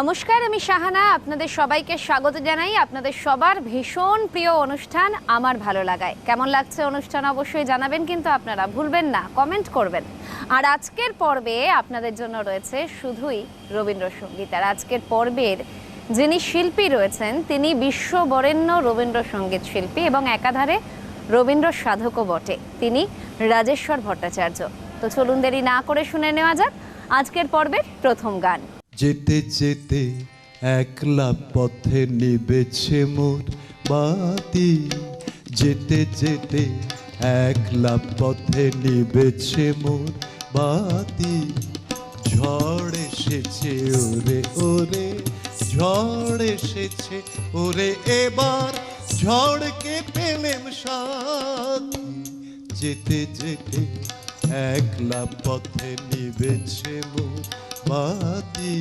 নমস্কার, আমি শাহানা। আপনাদের সবাইকে স্বাগত জানাই। আপনাদের সবার ভীষণ প্রিয় অনুষ্ঠান আমার ভালো লাগায়। কেমন লাগছে অনুষ্ঠান অবশ্যই জানাবেন, কিন্তু আপনারা ভুলবেন না, কমেন্ট করবেন। আর আজকের পর্বে আপনাদের জন্য রয়েছে শুধুই রবীন্দ্রসঙ্গীত। আর আজকের পর্বের যিনি শিল্পী রয়েছেন, তিনি বিশ্ববরেণ্য রবীন্দ্রসঙ্গীত শিল্পী এবং একাধারে রবীন্দ্র সাধকও বটে। তিনি রাজেশ্বর ভট্টাচার্য। তো চলুন দেরি না করে শুনে নেওয়া যাক আজকের পর্বের প্রথম গান। যেতে যেতে একলা পথে নিবেছে মোর বাতি। যেতে যেতে একলা পথে নিবেছে মোর বাতি। ঝড় এসেছে ওরে ওরে, ঝড় এসেছে ওরে, এবার ঝড়কে পেলেম সাথী। যেতে যেতে একলা পথে নিবেছে মোর বাতি।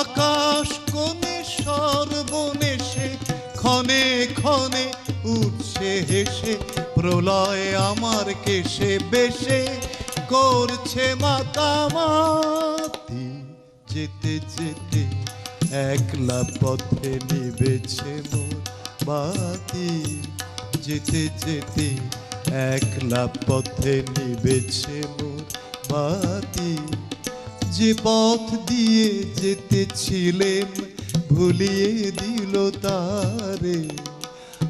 আকাশ কোণে সর্বনেশে ক্ষণে ক্ষণে উঠছে হেসে, প্রলয় আমার কেশে বেশে করছে মাতামাতি যেতে যেতে একলা পথে নিবেছে মোর বাতি। যেতে যেতে একলা পথে নিবেছে মোর বাতি। যে পথ দিয়ে যেতেছিলেন ভুলিয়ে দিল তারে।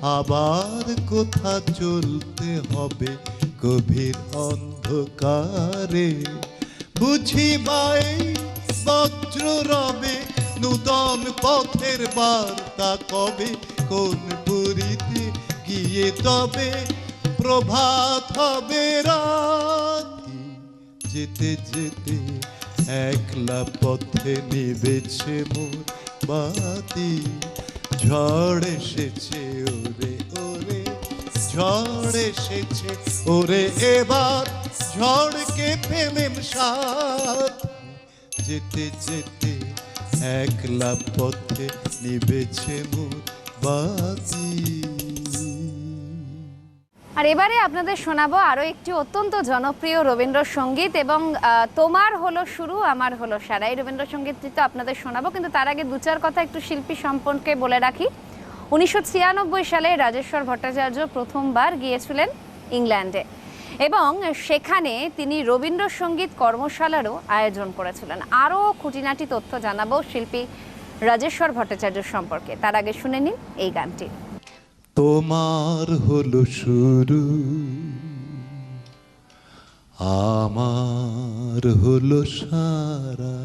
আবার কোথা চলতে হবে গভীর অন্ধকারে। বুঝি বাই বজ্র রবে, নূতন পথের বার্তা কবে, কোন পুরীতে গিয়ে তবে, প্রভাত হবে রাতি। যেতে যেতে একলা পথে নিবেছে মোর বাতি। ঝড় এসেছে ওরে ওরে, ঝড় এসেছে ওরে, এবার ঝড়কে পেলেম সাথ। যেতে যেতে একলা পথে নিবেছে মোর বাতি। আর এবারে আপনাদের শোনাবো আরও একটি অত্যন্ত জনপ্রিয় রবীন্দ্রসঙ্গীত এবং তোমার হলো শুরু, আমার হলো সারা। এই রবীন্দ্রসঙ্গীতটি তো আপনাদের শোনাবো, কিন্তু তার আগে দু চার কথা একটু শিল্পী সম্পর্কে বলে রাখি। উনিশশো ছিয়ানব্বই সালে রাজেশ্বর ভট্টাচার্য প্রথমবার গিয়েছিলেন ইংল্যান্ডে এবং সেখানে তিনি রবীন্দ্রসঙ্গীত কর্মশালারও আয়োজন করেছিলেন। আরও খুঁটিনাটি তথ্য জানাব শিল্পী রাজেশ্বর ভট্টাচার্য সম্পর্কে। তার আগে শুনে নিন এই গানটি। তোমার হলো শুরু, আমার হলো সারা।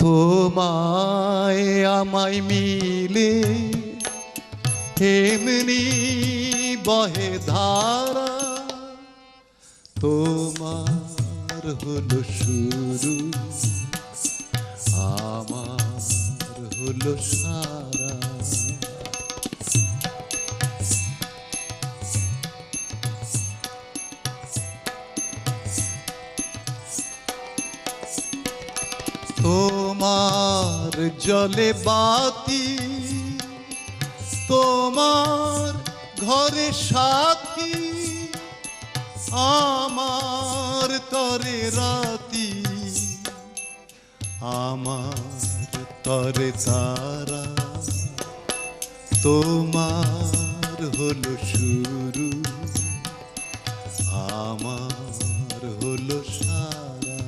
তোমায় আমায় মিলে এমনি বহে ধারা, তোমার হলো শুরু। হলো সারা। তোমার জলে বাতি তোমার ঘরে সাথী আমার তরে রাতি আমার তরে তারা তোমার হলো শুরু আমার হলো সারা।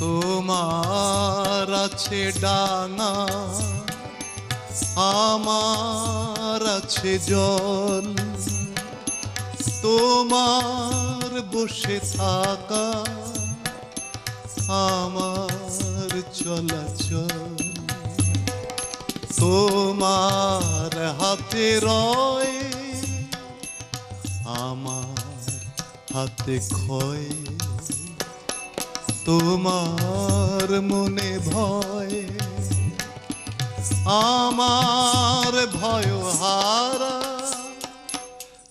তোমার আছে ডানা আমার আছে জল তোমার বসে থাকা আমার চলাচল। তোমার হাতে রয় আমার হাতে ক্ষয়। তোমার মনে ভয় আমার ভয় হারা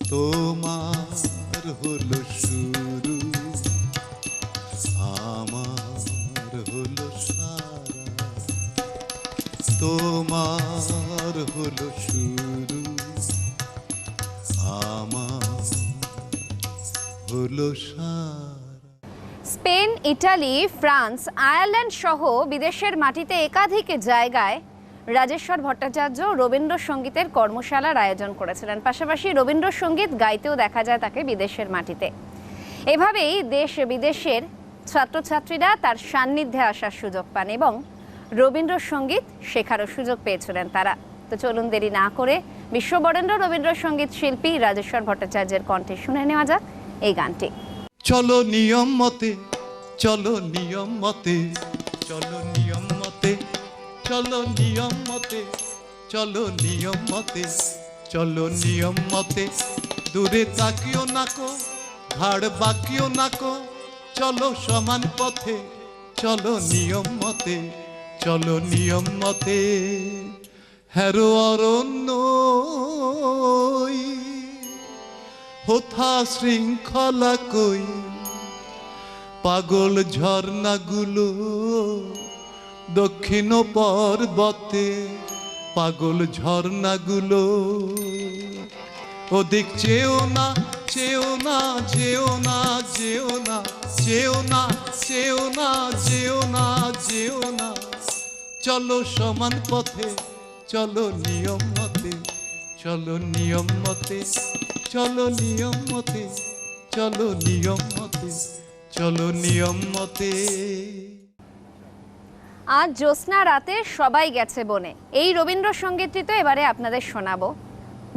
তোমার হল শুরু, আমার হল সারা, তোমার হল শুরু, আমার হলো স্পেন, ইটালি, ফ্রান্স, আয়ারল্যান্ড সহ বিদেশের মাটিতে একাধিক জায়গায় রাজেশ্বর ভট্টাচার্য রবীন্দ্রসঙ্গীতের কর্মশালার আয়োজন করেছিলেন। পাশাপাশি রবীন্দ্রসঙ্গীত গাইতেও দেখা যায় তাকে বিদেশের মাটিতে। এভাবেই দেশ বিদেশের ছাত্রছাত্রীরা তার সান্নিধ্যে আসার সুযোগ পান এবং রবীন্দ্রসঙ্গীত শেখারও সুযোগ পেয়েছিলেন তারা। তো চলুন দেরি না করে বিশ্ববরেণ্য রবীন্দ্রসঙ্গীত শিল্পী রাজেশ্বর ভট্টাচার্যের কণ্ঠে শুনে নেওয়া যাক এই গানটি। চলো নিয়ম মতে, চলো নিয়ম মতে, চলো চলো নিয়ম মতে, চলো নিয়ম মতে, চলো নিয়ম মতে। দূরে তাকিও নাকো ঘাড় বাকিও নাকো চলো সমান পথে, চলো নিয়ম মতে, চলো নিয়ম মতে। হ্যারো অরণ্য, হোথা শৃঙ্খলা কই, পাগল ঝর্ণাগুলো দক্ষিণ পর্বতে পাগল ঝর্ণাগুলো। ওদিক চেও না চেও না, যেও না যেও না চেও না চেও না, যেও না যেও না। চলো সমান পথে, চলো নিয়ম মতে, চলো নিয়ম মতে, চলো নিয়ম মতে, চলো নিয়ম মতে, চলো নিয়ম মতে। আজ জ্যোৎস্না রাতে সবাই গেছে বনে। এই রবীন্দ্রসঙ্গীতটি তো এবারে আপনাদের শোনাবো।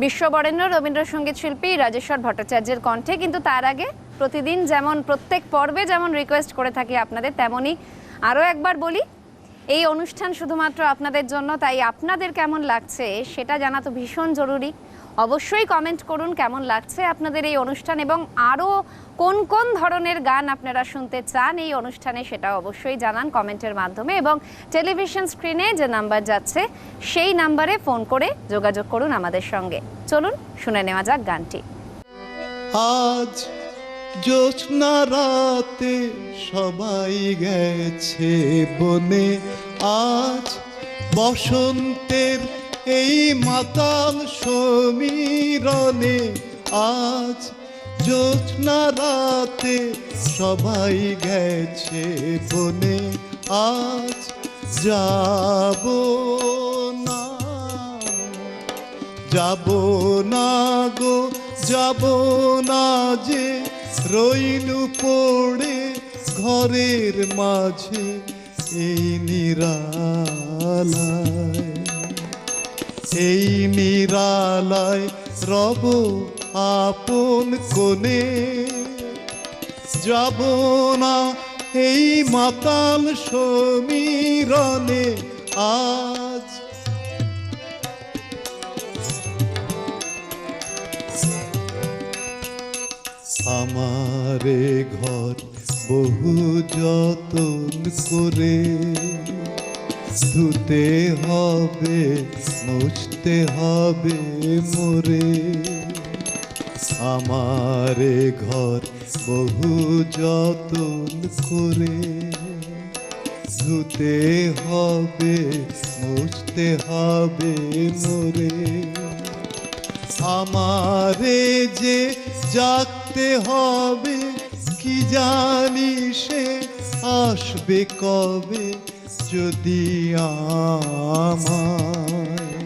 বিশ্ববরেণ্য রবীন্দ্রসঙ্গীত শিল্পী রাজেশ্বর ভট্টাচার্যের কণ্ঠে, কিন্তু তার আগে প্রতিদিন যেমন প্রত্যেক পর্বে যেমন রিকোয়েস্ট করে থাকি আপনাদের তেমনই আরও একবার বলি, এই অনুষ্ঠান শুধুমাত্র আপনাদের জন্য, তাই আপনাদের কেমন লাগছে সেটা জানা তো ভীষণ জরুরি। অবশ্যই কমেন্ট করুন কেমন লাগছে আপনাদের এই অনুষ্ঠান এবং আরও কোন কোন ধরনের গান আপনারা শুনতে চান এই অনুষ্ঠানে সেটা অবশ্যই জানান কমেন্টের মাধ্যমে এবং টেলিভিশন স্ক্রিনে যে নাম্বার যাচ্ছে সেই নাম্বারে ফোন করে যোগাযোগ করুন আমাদের সঙ্গে। চলুন, শুনে নেওয়া যাক গানটি। আজ জ্যোৎস্না রাতে সবাই গেছে বনে। আজ বসন্তের এই মাতাল সমীরণে আজ জ্যোৎস্না রাতে সবাই গেছে বনে, আজ যাব না। যাব না গো, যাব না যে রইলু পড়ে ঘরের মাঝে এই নিরালায় এই নিরালায় রব আপন কোণে। যাব না এই মাতাল সমীরণে আজ। আমারে ঘর বহু যতন করে। ধুতে হবে, মুছতে হবে মোরে। আমারে ঘর বহু যতন করে। ধুতে হবে, মুছতে হবে মোরে। আমারে যে জাগতে হবে, কি জানি সে আসবে কবে? যদি আমায়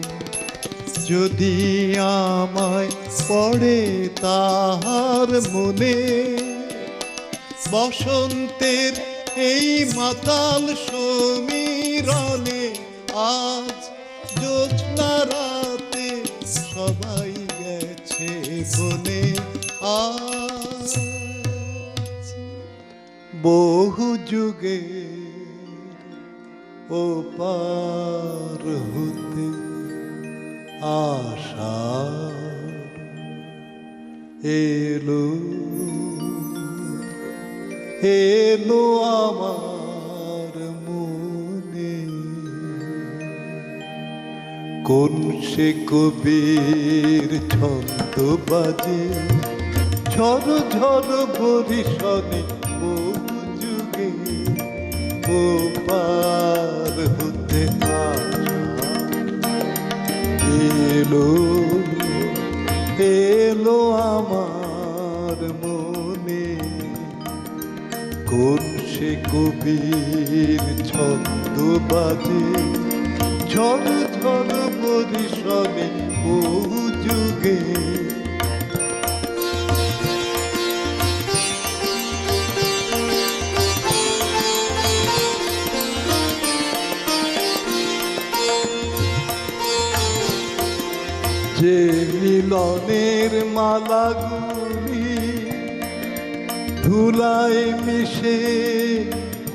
যদি আমায় পড়ে তাহার মনে, বসন্তের এই মাতাল সমীরণে আজ জ্যোৎস্না রাতে সবাই গেছে বনে। আজ বহু যুগে ও পার হতে আশা এলো এলো আমার মনে। কোন সে কবির ছন্দ বাজে? ঝড় ঝড় বরিশনে বহু যুগে। ও পার হতে এলো এলো আমার মনে। কোন সে কবির ছন্দ বাজে? ঝড় ঝড় পরিশ্রমে বহু যুগে। যে মিলনের মালাগুলি ধুলায় মিশে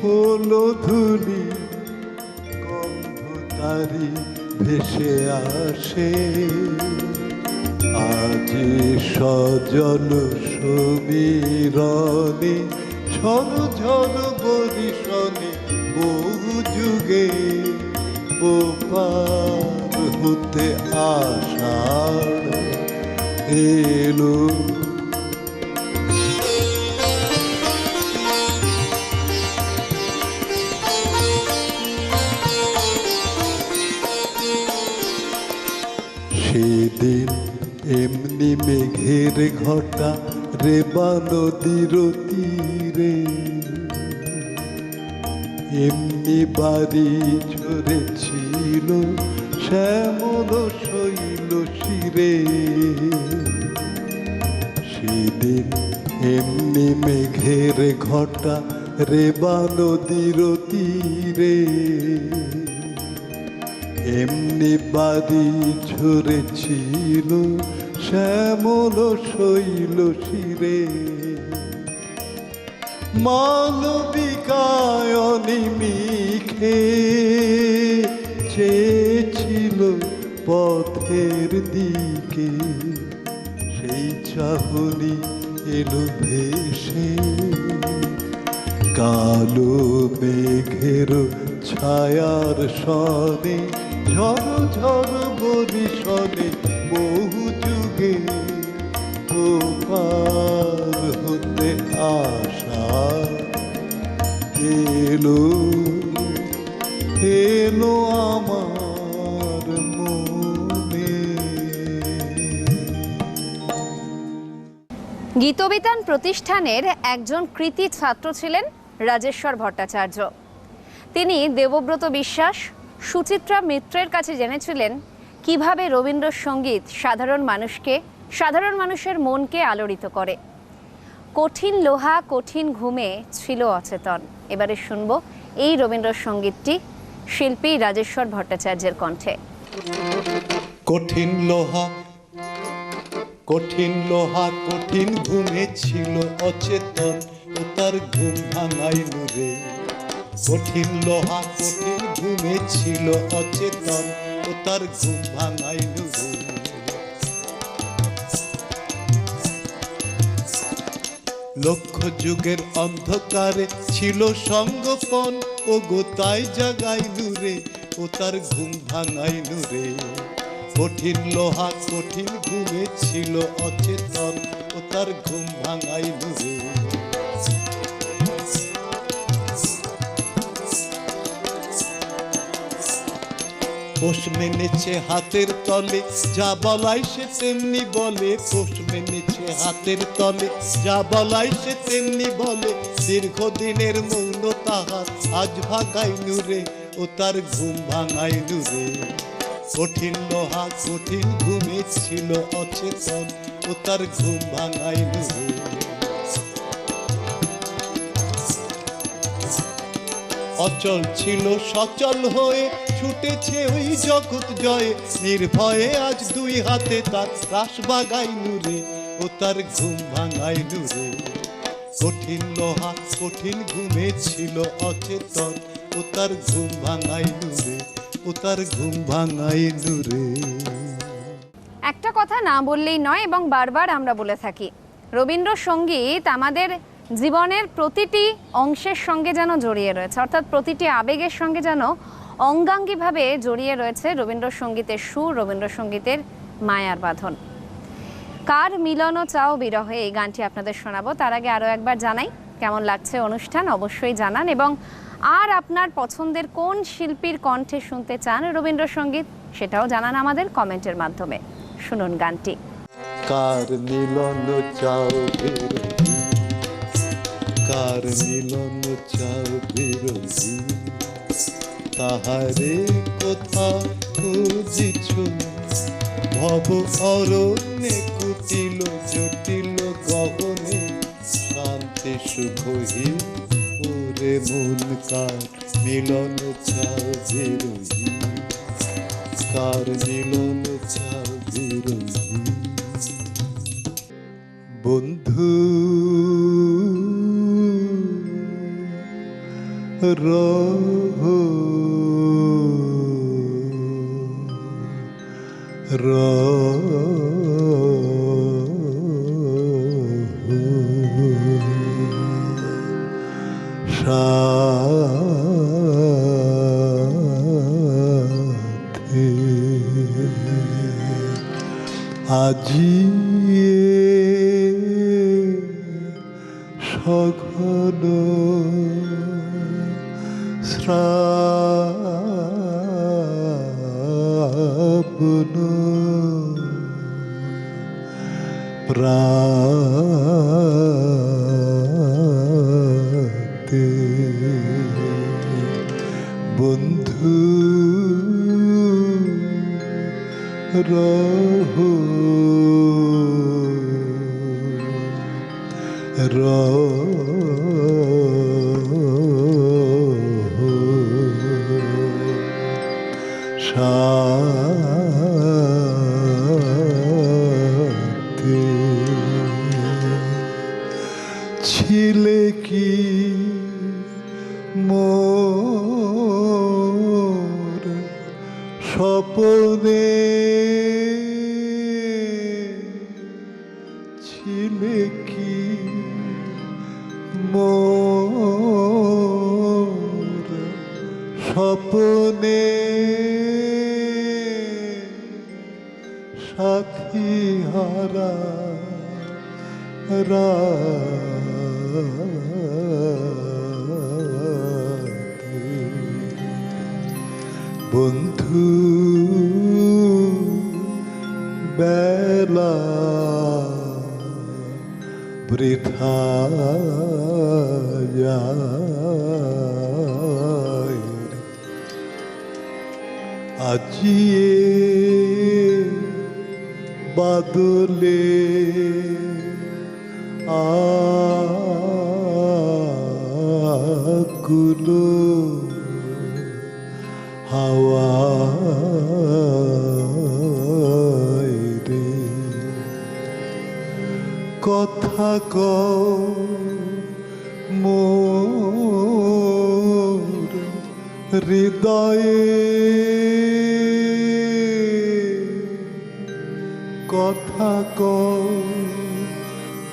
হলো ধুলি গন্ধ ভেসে আসে। আজ সজল সমীরণে ঝর ঝর বরিশনে বহু যুগে ওপার হতে আষাঢ় এলো। সেদিন এমনি মেঘের ঘটা রেবা নদীর তীরে। এমনি বাড়ি ঝরেছিল শ্যামল শৈল শিরে। সেদিন এমনি মেঘের ঘটা রেবা নদীর তীরে। এমনি বাড়ি ঝরেছিল শ্যামল শৈল শিরে। মালবিকায়নি মিখে চেয়েছিল পথের দিকে, সেই চাহনি এলো ভেসে। কালো মেঘের ছায়ার সনে ঝড় ঝড় বরিশনে বহু যুগে ও পার হতে আশা এলো এলো আমার গীতবিতান প্রতিষ্ঠানের একজন কৃতি ছাত্র ছিলেন রাজেশ্বর ভট্টাচার্য। তিনি দেবব্রত বিশ্বাস, সুচিত্রা মিত্রের কাছে জেনেছিলেন কীভাবে রবীন্দ্রসঙ্গীত সাধারণ মানুষকে, সাধারণ মানুষের মনকে আলোড়িত করে। কঠিন লোহা, কঠিন ঘুমে ছিল অচেতন। এবারে শুনব এই রবীন্দ্রসঙ্গীতটি শিল্পী রাজেশ্বর ভট্টাচার্যের কণ্ঠে। কঠিন লোহা কঠিন লোহা, কঠিন ঘুমে ছিল অচেতন, ও তার ঘুম ভাঙাইল রে। কঠিন লোহা, কঠিন ঘুমে ছিল অচেতন, ও তার ঘুম ভাঙাইল রে। লক্ষ যুগের অন্ধকারে ছিল সঙ্গপন ও গোতাই জাগাইলু রে, ও তার ঘুম ভাঙাইলু রে। কঠিন লোহা কঠিন ঘুমে ছিল অচেতন ও তার ঘুম ভাঙাই রে পোষ মেনেছে হাতের তলে, যা বলাই সে তেমনি বলে। পোষ মেনেছে হাতের তলে, যা বলাই সে তেমনি বলে। দীর্ঘদিনের মৌন তাহার আজ ভাগাইনু রে ও তার ঘুম ভাঙাই রে কঠিন লোহা, কঠিন ঘুমে ছিল অচেতন, ও তার ঘুম ভাঙাইনু রে অচল ছিল, সচল হয়ে ছুটেছে ওই জগৎ জয়ে। নির্ভয়ে আজ দুই হাতে তার রাস বাগাইলু রে ও তার ঘুম ভাঙাইলু রে কঠিন লোহা, কঠিন ঘুমে ছিল অচেতন, ও তার ঘুম ভাঙাইলু রে একটা কথা না বললেই নয়, এবং বারবার আমরা বলে থাকি, রবীন্দ্রসঙ্গীত আমাদের জীবনের প্রতিটি অংশের সঙ্গে যেন জড়িয়ে রয়েছে, অর্থাৎ প্রতিটি আবেগের সঙ্গে যেন অঙ্গাঙ্গিভাবে জড়িয়ে রয়েছে রবীন্দ্রসঙ্গীতের সুর, রবীন্দ্রসঙ্গীতের মায়ার বাঁধন। কার মিলন চাও বিরহে, এই গানটি আপনাদের শোনাবো। তার আগে আরও একবার জানাই, কেমন লাগছে অনুষ্ঠান অবশ্যই জানান, এবং আর আপনার পছন্দের কোন শিল্পীর কণ্ঠে শুনতে চান রবীন্দ্রসঙ্গীত, সেটাও জানান আমাদের কমেন্টের মাধ্যমে। শুনুন গানটি। তাহারে কোথা খুঁজিছ? ভব অরণ্যে কুটিল, জটিল গহনে, শান্তি সুখহী ওরে মন কার মিলন চাও বিরোহী কার মিলন চাও বিরোহী বন্ধু রহ। সাথে আজি সঘন শ্রাবণ প্রাতে রহ শান্তি বৃথা যায় আজিয়ে বাদলে আগুলো কথা মোর হৃদয়ে। কথা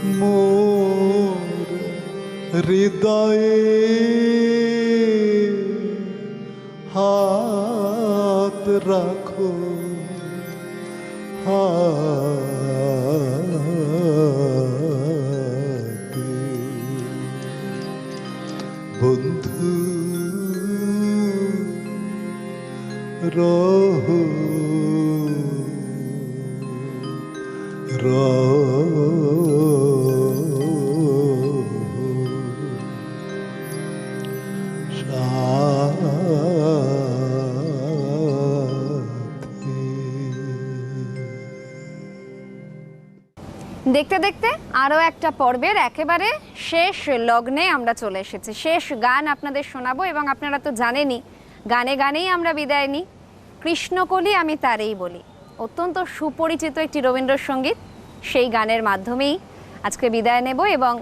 মোর হৃদয়ে। হাত রাখো হাতে দেখতে দেখতে আরও একটা পর্বের একেবারে শেষ লগ্নে আমরা চলে এসেছি। শেষ গান আপনাদের শোনাবো এবং আপনারা তো জানেনই, গানে গানেই আমরা বিদায় নিই। কৃষ্ণকলি আমি তারেই বলি। অত্যন্ত সুপরিচিত একটি রবীন্দ্রসঙ্গীত। সেই গানের মাধ্যমেই আজকে বিদায় নেব এবং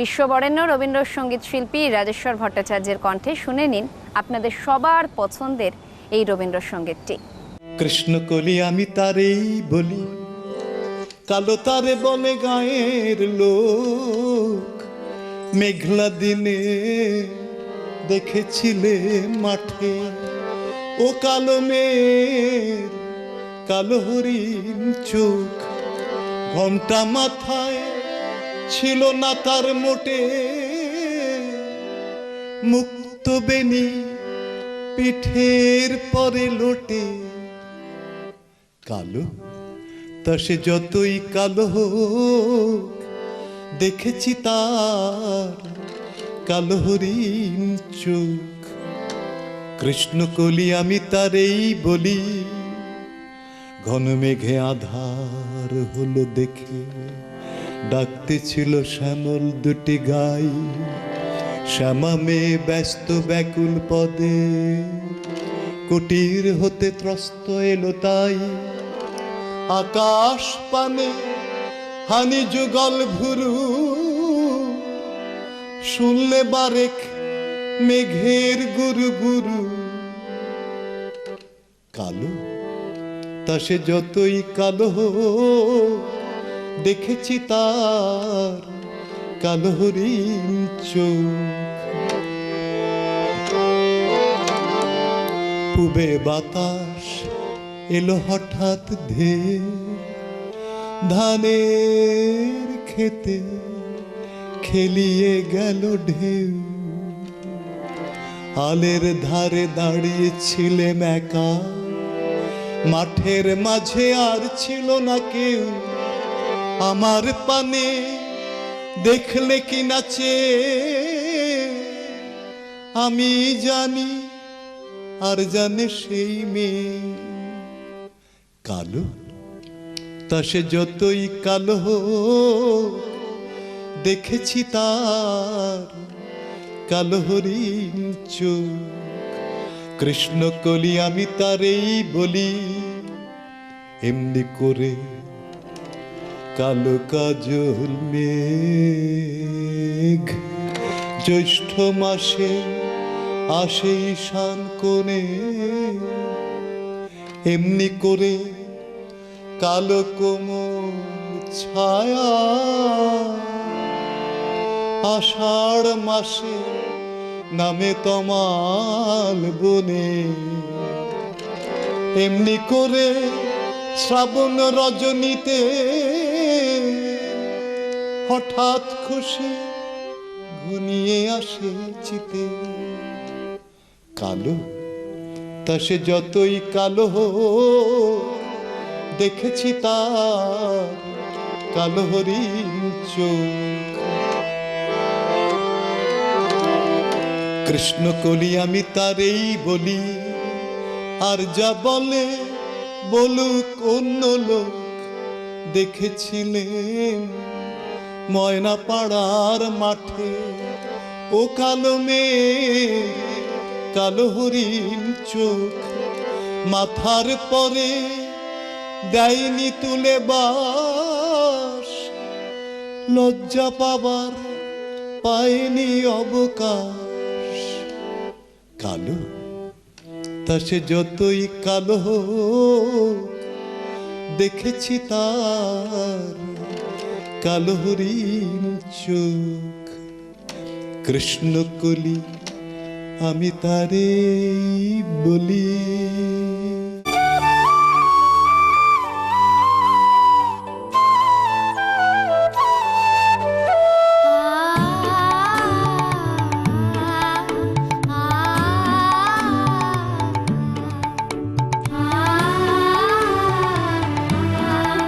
বিশ্ববরেণ্য রবীন্দ্রসঙ্গীত শিল্পী রাজেশ্বর ভট্টাচার্যের কণ্ঠে শুনে নিন আপনাদের সবার পছন্দের এই রবীন্দ্রসঙ্গীতটি। কৃষ্ণকলি আমি তারেই বলি, কালো তারে বলে গায়ের লোক। মেঘলা দিনে দেখেছিলে মাঠে ও কালো মেয়ের কালো হরিণ চোখ। ঘণ্টা মাথায় ছিল না তার মোটে। মুক্ত বেনি পিঠের পরে লোটে। কালো, তা সে যতই কালো দেখেছি তার কালো হরিণ চোখ। কৃষ্ণকলি আমি তারেই বলি, ঘন মেঘে আধার হলো দেখে। ডাকতে ছিল শ্যামল দুটি গাই, শ্যামা মেয়ে ব্যস্ত ব্যাকুল পদে। কুটির হতে ত্রস্ত এলো তাই, আকাশ পানে হানি যুগল ভুরু। শুনলে বারেক মেঘের গুরু গুরু। কালো, তা সে যতই কালো দেখেছি তার কালো হরিণ চোখ। পুবে বাতাস এলো হঠাৎ ধে ধানের খেতে খেলিয়ে গেল ঢেউ। আলের ধারে দাঁড়িয়েছিলেম একা। মাঠের মাঝে আর ছিল না কেউ। আমার পানে দেখলে কি নাচে? আমি জানি, আর জানে সেই মেয়ে। কালো? তা সে যতই কালো দেখেছি তার কালো হরিণ চোখ, কৃষ্ণ কলি আমি তারেই বলি, এমনি করে কালো কাজল মেঘ। জ্যৈষ্ঠ মাসে আসে ঈশান কোণে, এমনি করে কালো কোমল ছায়া। আষাঢ় মাসে নামে তমাল বনে এমনি করে শ্রাবণ রজনীতে হঠাৎ খুশি ঘনিয়ে আসে চিতে। কালো, তা সে যতই কালো দেখেছি তার কালো হরিণ চোখ। কৃষ্ণ কলি আমি তারেই বলি। আর যা বলে, বলুক অন্য লোক। দেখেছিলেন ময়না পাড়ার মাঠে, ও কালো মেয়ে কালো হরিণ চোখ। মাথার পরে দেয়নি তুলে বাস। লজ্জা পাবার পায়নি অবকাশ। কালো? তা সে যতই কালো দেখেছি তার কালো হরিণ চোখ। কৃষ্ণ কলি, আমি তারে বলি।